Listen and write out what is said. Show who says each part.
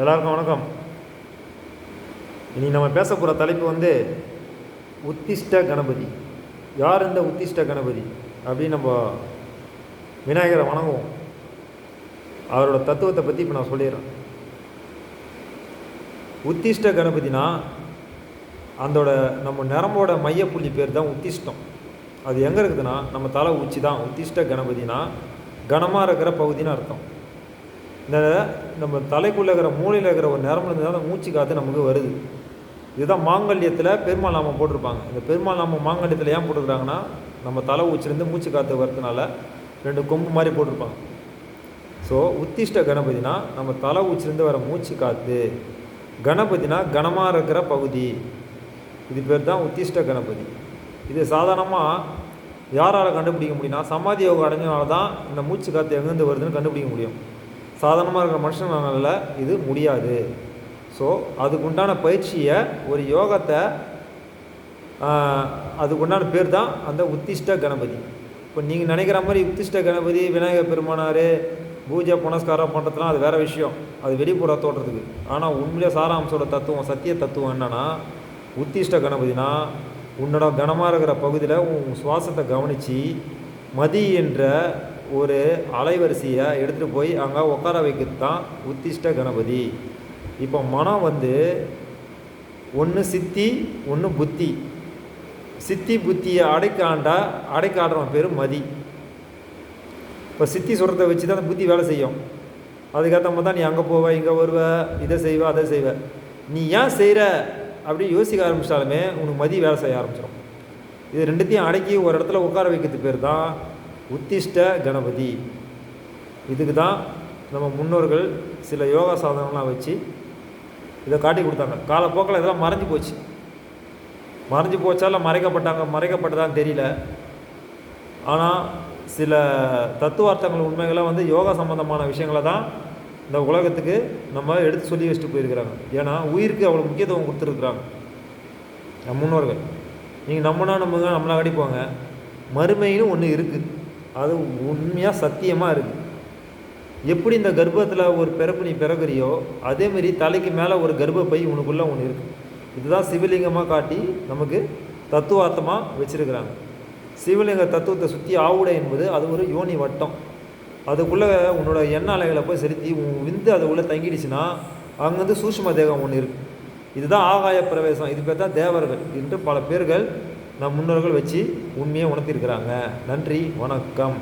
Speaker 1: எல்லாருக்கும் வணக்கம். இனி நம்ம பேச போகிற தலைப்பு வந்து உத்திஷ்ட கணபதி. யார் இந்த உத்திஷ்ட கணபதி அப்படின்னு நம்ம விநாயகரை வணங்குவோம். அவரோட தத்துவத்தை பற்றி இப்போ நான் சொல்லிடுறேன். உத்திஷ்ட கணபதினா அதோட நம்ம நரம்போட மையப்புள்ளி பேர் தான் உத்திஷ்டம். அது எங்கே இருக்குதுன்னா நம்ம தலை உச்சி தான் உத்திஷ்ட கணபதினா கனமாக இருக்கிற பகுதின்னு அர்த்தம். இந்த நம்ம தலைக்குள்ளே இருக்கிற மூளையில் இருக்கிற ஒரு நரம்புல இருந்ததுனால அந்த மூச்சு காற்று நமக்கு வருது. இதுதான் மாங்கல்யத்தில் பெருமாள் நாமம் போட்டிருப்பாங்க. இந்த பெருமாள் நாமம் மாங்கல்யத்தில் ஏன் போட்டிருக்காங்கன்னா நம்ம தலை ஊச்சிலேருந்து மூச்சு காற்று வரதுனால ரெண்டு கொம்பு மாதிரி போட்டிருப்பாங்க. ஸோ உத்திஷ்ட கணபதினா நம்ம தலை ஊச்சிலேருந்து வர மூச்சு காற்று கணபதினா கனமாக இருக்கிற பகுதி. இது பேர் தான் உத்திஷ்ட கணபதி. இது சாதாரணமாக யாரால் கண்டுபிடிக்க முடியும்னா சமாதி யோகம் அடைஞ்சனால தான் இந்த மூச்சு காற்று எங்கேருந்து வருதுன்னு கண்டுபிடிக்க முடியும். சாதாரணமாக இருக்கிற மனுஷனால இது முடியாது. ஸோ அதுக்குண்டான பயிற்சியை ஒரு யோகத்தை அதுக்குண்டான பேர் தான் அந்த உத்திஷ்ட கணபதி. இப்போ நீங்கள் நினைக்கிற மாதிரி உத்திஷ்ட கணபதி விநாயகர் பெருமானார் பூஜை புனஸ்காரம் பண்ணுறதுலாம் அது வேறு விஷயம். அது வெளிப்புற தோற்றத்துக்கு. ஆனால் உண்மையிலே சாராம்சோட தத்துவம் சத்திய தத்துவம் என்னென்னா உத்திஷ்ட கணபதினா உன்னோட கனமாக இருக்கிற பகுதியில் உன் சுவாசத்தை கவனித்து மதி என்ற ஒரு அலைவரிசையை எடுத்துகிட்டு போய் அங்கே உட்கார வைக்கிறது தான் உத்திஷ்ட கணபதி. இப்போ மனம் வந்து ஒன்று சித்தி ஒன்று புத்தி. சித்தி புத்தியை அடைக்காண்டா அடைக்காடுறவன் பேர் மதி. இப்போ சித்தி சொல்கிறத வச்சு தான் அந்த புத்தி வேலை செய்யும். அதுக்கேற்ற மாதிரி தான் நீ அங்கே போவ இங்கே வருவ இதை செய்வ அதை செய்வ. நீ ஏன் செய்கிற அப்படி யோசிக்க ஆரம்பிச்சிட்டாலுமே உனக்கு மதி வேலை செய்ய ஆரம்பிச்சிடும் இது ரெண்டுத்தையும் அடக்கி ஒரு இடத்துல உட்கார வைக்கிறது பேர் தான் உத்திஷ்ட கணபதி. இதுக்கு தான் நம்ம முன்னோர்கள் சில யோகா சாதனம்லாம் வச்சு இதை காட்டி கொடுத்தாங்க. காலப்போக்கில் இதெல்லாம் மறைஞ்சு போச்சு. மறைஞ்சு போச்சா இல்லை மறைக்கப்பட்டாங்க. மறைக்கப்பட்டதான்னு தெரியல. ஆனால் சில தத்துவார்த்தங்கள் உண்மைகளை வந்து யோகா சம்பந்தமான விஷயங்களை தான் இந்த உலகத்துக்கு நம்ம எடுத்து சொல்லி வச்சுட்டு போயிருக்கிறாங்க. ஏன்னா உயிருக்கு அவ்வளோ முக்கியத்துவம் கொடுத்துருக்குறாங்க. நம் முன்னோர்கள். நீங்கள் நம்மனா நம்புங்க நம்மளா அடிப்போங்க மறுமைன்னு ஒன்று இருக்குது அது உண்மையாக சத்தியமாக இருக்குது எப்படி இந்த கர்ப்பத்தில் ஒரு பிறப்பு நீ பிறகுறியோ அதேமாரி தலைக்கு மேலே ஒரு கர்ப்பப்பை உனக்குள்ளே ஒன்று இருக்குது இதுதான் சிவலிங்கமாக காட்டி நமக்கு தத்துவார்த்தமாக வச்சுருக்கிறாங்க. சிவலிங்க தத்துவத்தை சுற்றி ஆவுடை என்பது அது ஒரு யோனி வட்டம். அதுக்குள்ளே உன்னோட எண்ண அலைகளை போய் செலுத்தி உன் விந்து அது உள்ளே தங்கிடுச்சுன்னா அங்கேருந்து சூஷ்ம தேகம் ஒன்று இருக்குது இதுதான் ஆகாய பிரவேசம். இது பேர் தான் தேவர்கள் என்று பல பேர்கள் நம் முன்னோர்கள் வச்சு உண்மையை உணர்த்திருக்கிறாங்க நன்றி வணக்கம்.